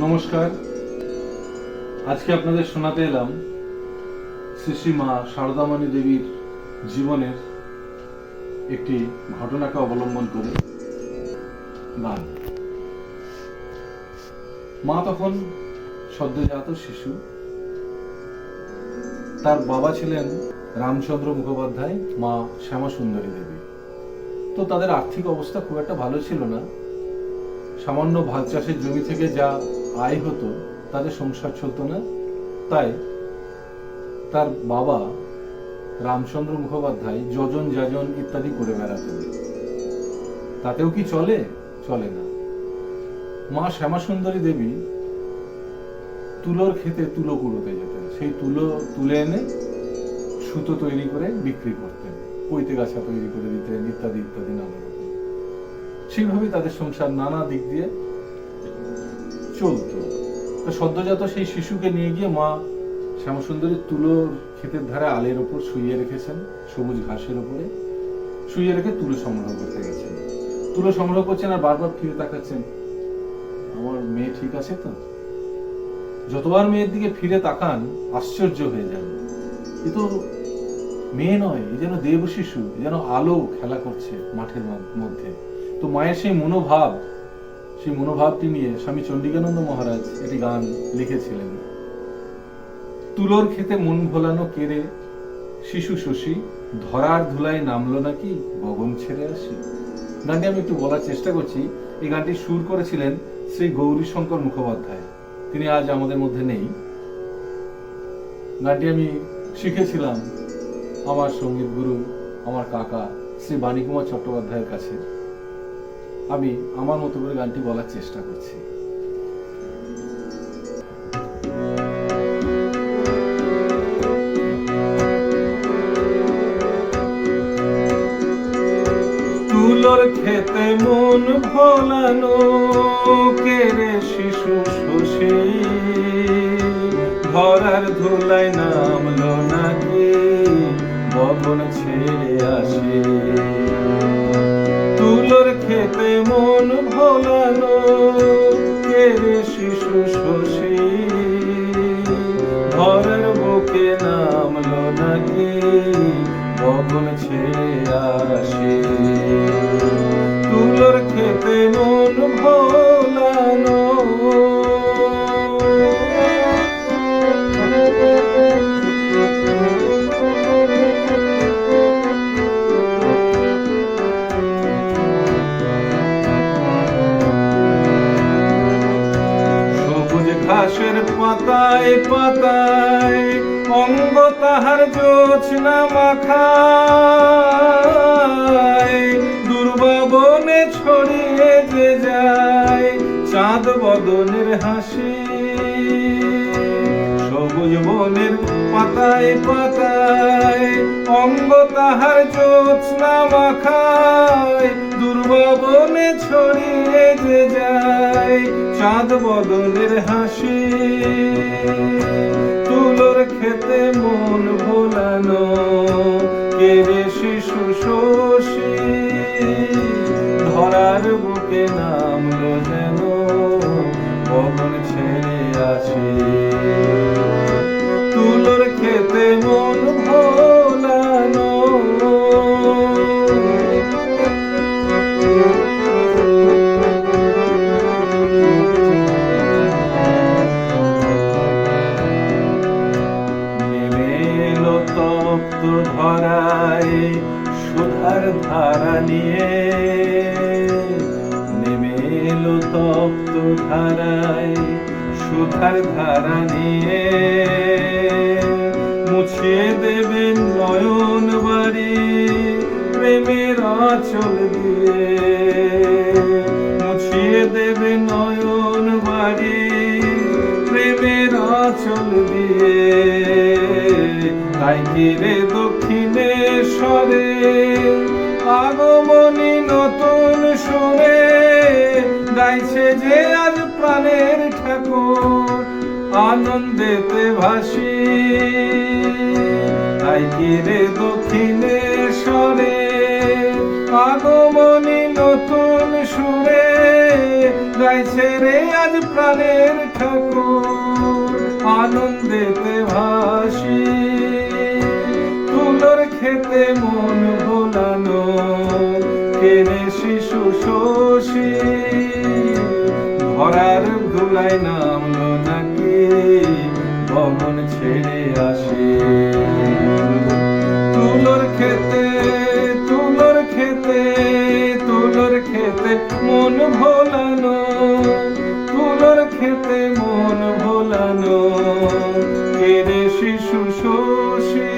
নমস্কার। আজকে আপনাদের শোনাতে এলাম শ্রী মা শারদামণি দেবীর জীবনের একটি ঘটনাকে অবলম্বন করে গান। মা তখন সদ্যজাত শিশু। তার বাবা ছিলেন রামচন্দ্র মুখোপাধ্যায়, মা শ্যামা সুন্দরী দেবী। তো তাদের আর্থিক অবস্থা খুব একটা ভালো ছিল না। সামান্য ভাত চাষের জমি থেকে যা আয় হতো, তাদের সংসার চলতো না। তাই তার বাবা রামচন্দ্র মুখোপাধ্যায় যজন যাজন ইত্যাদি করে বেড়াতেন। তাতেও কি চলে? চলে না। মা শ্যামাসুন্দরী দেবী তুলোর খেতে তুলো কুড়োতে যেতেন। সেই তুলো তুলে এনে সুতো তৈরি করে বিক্রি করতেন, পৈতে গাছা তৈরি করে দিতেন ইত্যাদি ইত্যাদি নানা রকম। সেইভাবেই তাদের সংসার নানা দিক দিয়ে চলতো। তো সদ্যজাত সেই শিশুকে নিয়ে গিয়ে মা শ্যামসুন্দরী তুলোর ক্ষেতের ধারে আলের ওপর শুইয়ে রেখেছেন, সবুজ ঘাসের উপরে শুইয়ে রেখে তুলো সংগ্রহ করতে গেছেন। তুলো সংগ্রহ করছেন আর বারবার ফিরে তাকাচ্ছেন। আমার মেয়ে ঠিক আছে তো? যতবার মেয়ের দিকে ফিরে তাকান, আশ্চর্য হয়ে যান। এ তো মেয়ে নয়, এ যেন দেব শিশু যেন আলো খেলা করছে মাঠের মধ্যে। তো মায়ের সেই মনোভাব সেই মনোভাবটি নিয়ে স্বামী চন্ডিকানন্দ মহারাজ একটি গান লিখেছিলেন। তুলোর খেতে মন ভোলানো কেড়ে শিশু শশী, ধরার ধুলায় নামলো নাকি? গগন ছেড়ে আসি। গানটি আমি একটু বলার চেষ্টা করছি। এই গানটি সুর করেছিলেন শ্রী গৌরী শঙ্কর মুখোপাধ্যায়। তিনি আজ আমাদের মধ্যে নেই। গানটি আমি শিখেছিলাম আমার সংগীত গুরু, আমার কাকা শ্রী বাণীকুমার চট্টোপাধ্যায়ের কাছে। আমি আমার মতো করে গানটি বলার চেষ্টা করছি। তুলোর খেতে মন ভোলানো কেড়ে শিশু শশী? ধরার ধুলায় নামলো নাকি বগন ছেড়ে আসে। খেতে মন ভোলানো কে শিশু শশী। ঘরের বুকে নামলো নাকি বগল ছেড়ে আসে। তুলোর খেতে মন ভোলানো ঘাসের পাতায় পাতায়, অঙ্গ তাহার জোছনা মাখায়। দুর্বাবনে ছড়িয়ে যে যায় চাঁদ বদনের হাসি, সবুজ বনের পাতায় পাতায় অঙ্গ তাহার জোৎস্না মাখায় দুর্বাবনে ছড়িয়ে যে যায় চাঁদ বদনের হাসি। তুলোর খেতে মন ভোলানো কেড়ে শিশু শোষী ধরার বুকে নামলো যেন পবন ছেড়ে আসে। ধারায় সুধার ধারা নিয়ে মুছিয়ে দেবেন নয়ন বাড়ি, প্রেমের আঁচল দিয়ে। মুছিয়ে দেবে নয়ন বাড়ি, প্রেমের আঁচল দিয়ে। তাই কিরে দক্ষিণেশ্বরে আনন্দেতে ভাসি। তাই কিরে দক্ষিণেশ্বরে আগমনী নতুন সুরে গাইছে রে আজ প্রাণের ঠাকুর। আনন্দেতে ভাসি, তুলোর খেতে মন ভোলানো কেনে শিশু শোষী ধরার ধুলায় নামলো ভবন আসি। তুলোর খেতে তুলোর খেতে তুলোর খেতে মন ভোলানো, তুলোর খেতে মন ভোলানো। কেড়ে শিশু শোষী